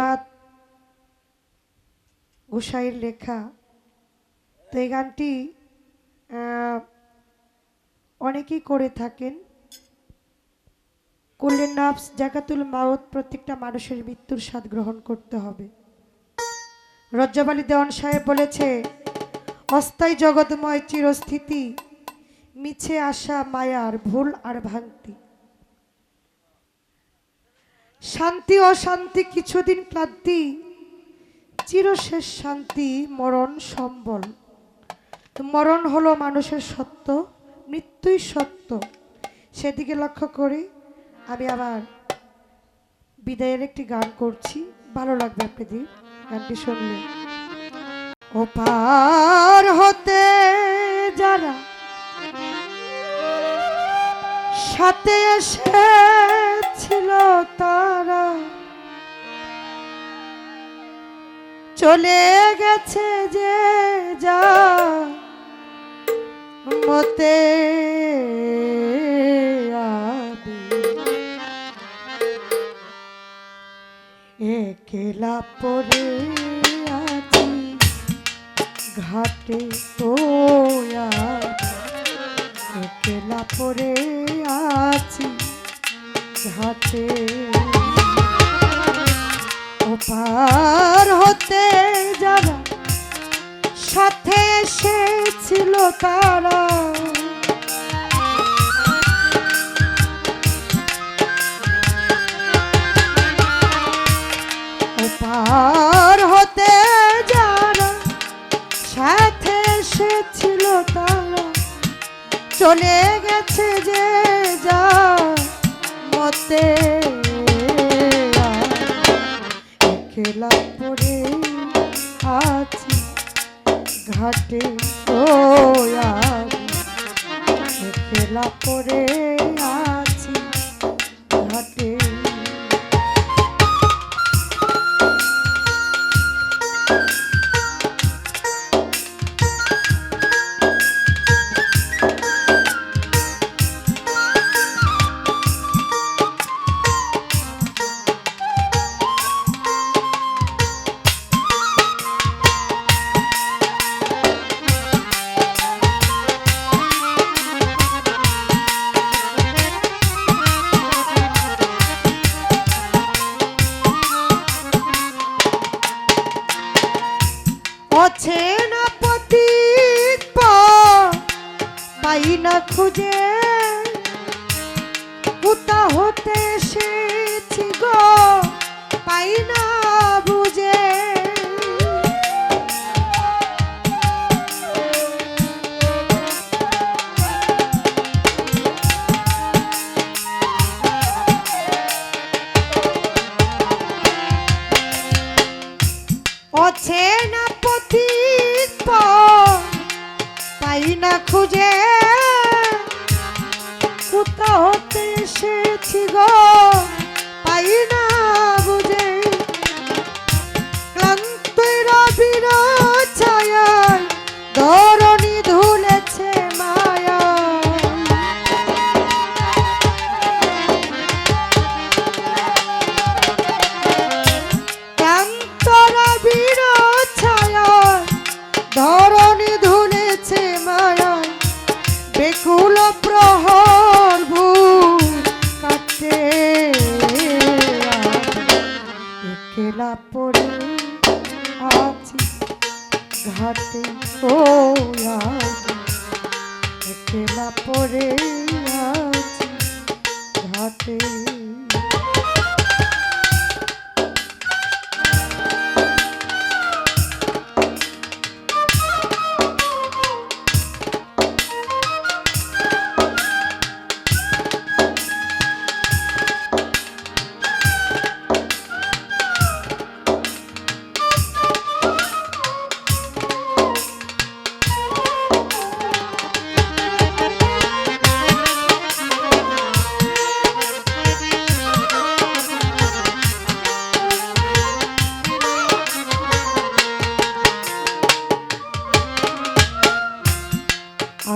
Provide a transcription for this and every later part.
রবীন্দ্রনাথ গোসাইয়ের লেখা। তো এই গানটি অনেকেই করে থাকেন। কুল্লের নাফস, জাকাতুল মাউত, প্রত্যেকটা মানুষের মৃত্যুর স্বাদ গ্রহণ করতে হবে। রজ্জব আলী দেওয়ান সাহেব বলেছে, অস্থায়ী জগৎময় চিরস্থিতি, মিছে আসা মায়ার ভুল আর ভ্রান্তি শান্তি অশান্তি কিছুদিন ক্লান্তি চিরশেষ শান্তি, মরণ সম্বল। মরণ হলো মানুষের সত্য, মৃত্যুই সত্য। সেদিকে লক্ষ্য করে আমি আবার বিদায়ের একটি গান করছি। ভালো লাগবে আপনাদের গানটি শুনলে। ও পার হতে যারা সাথে এসেছিল তারা। চলে গেছে যে যা মতে। একলা পরে আছি, ঘাটে তো একলা পরে আছি। ঘাটে ওপার হতে যারা সাথে এসেছিল তারা। ওপার হতে যারা সাথে এসেছিল তারা। চলে গেছে যা ঘাটে ও খেলা পরে আছি অচেনা না পতি পাই না খুঁজে। পুতা হতে এসেছি গো পাই না এসেছি পড়ে আছি ঘাটে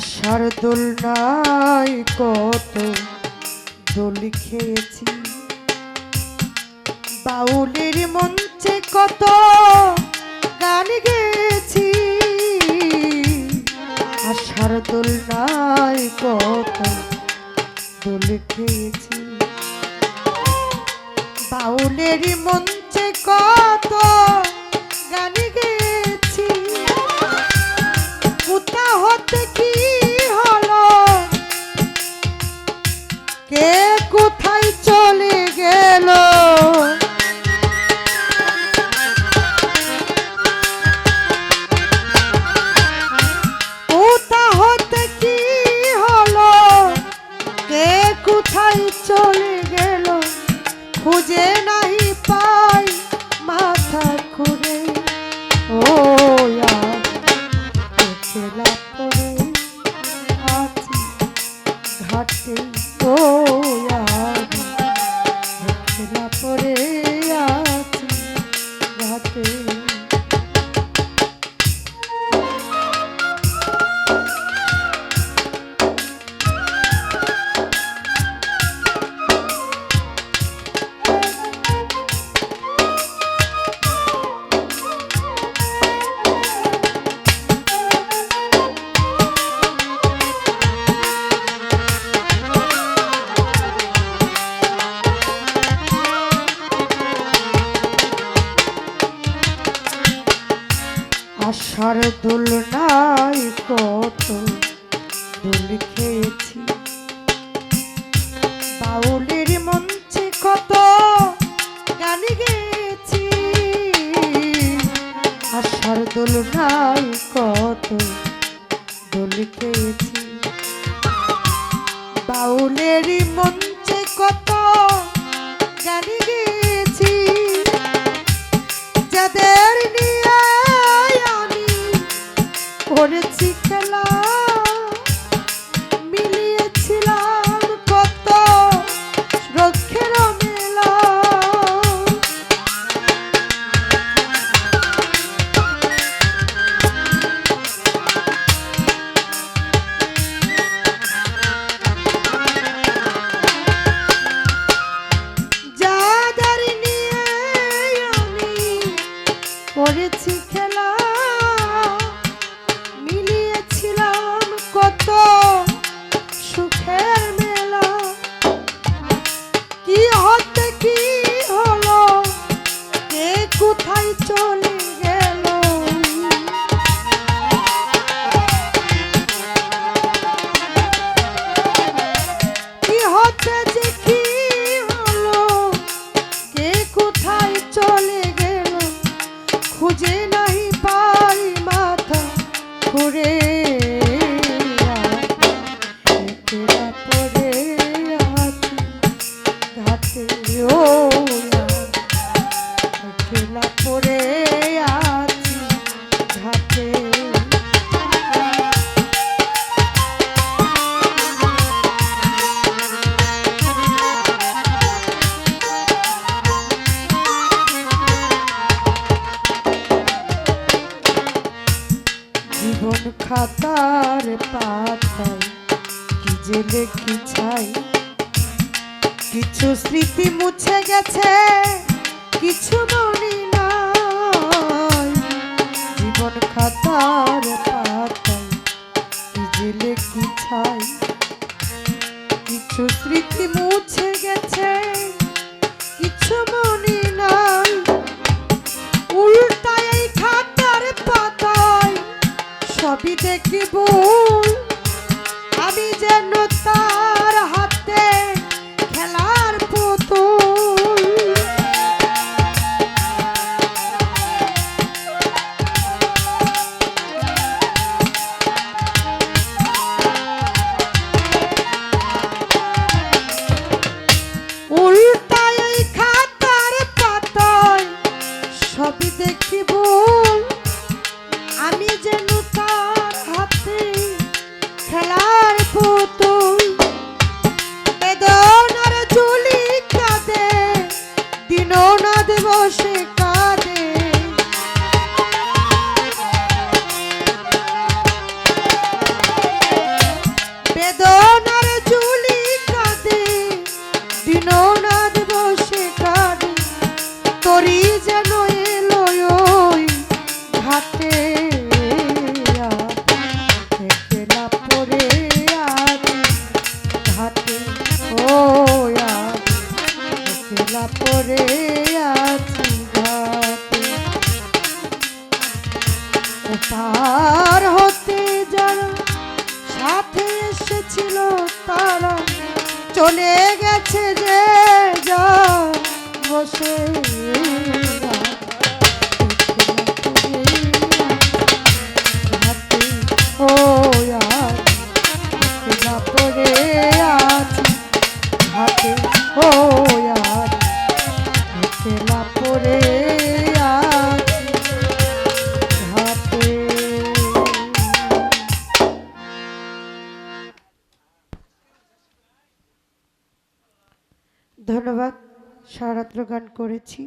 আশার দোলনায় কত দোল খেয়েছি। বাউলের মঞ্চে কত গান গেছি আশার দোলনায় কত দোল খেয়েছি। বাউলেরই মঞ্চে কত গান ঘাটে ও আশার দোলনায় কত দোল খেয়েছি। বাউলের মঞ্চে কত গান গেয়েছি। আশার দোলনায় কত দোল খেয়েছি। পাতায়। কি যে কিছু স্মৃতি মুছে গেছে, কিছু মনে নাই। জীবন খাতার পাতায় কি যে কিছু স্মৃতি মুছে গেছে, কিছু মনে উল্টায় খাতার পাতায়, সবই দেখি ভুল। ছিল তারা চলে গেছে যে যা বসে। সারাত্র গান করেছি।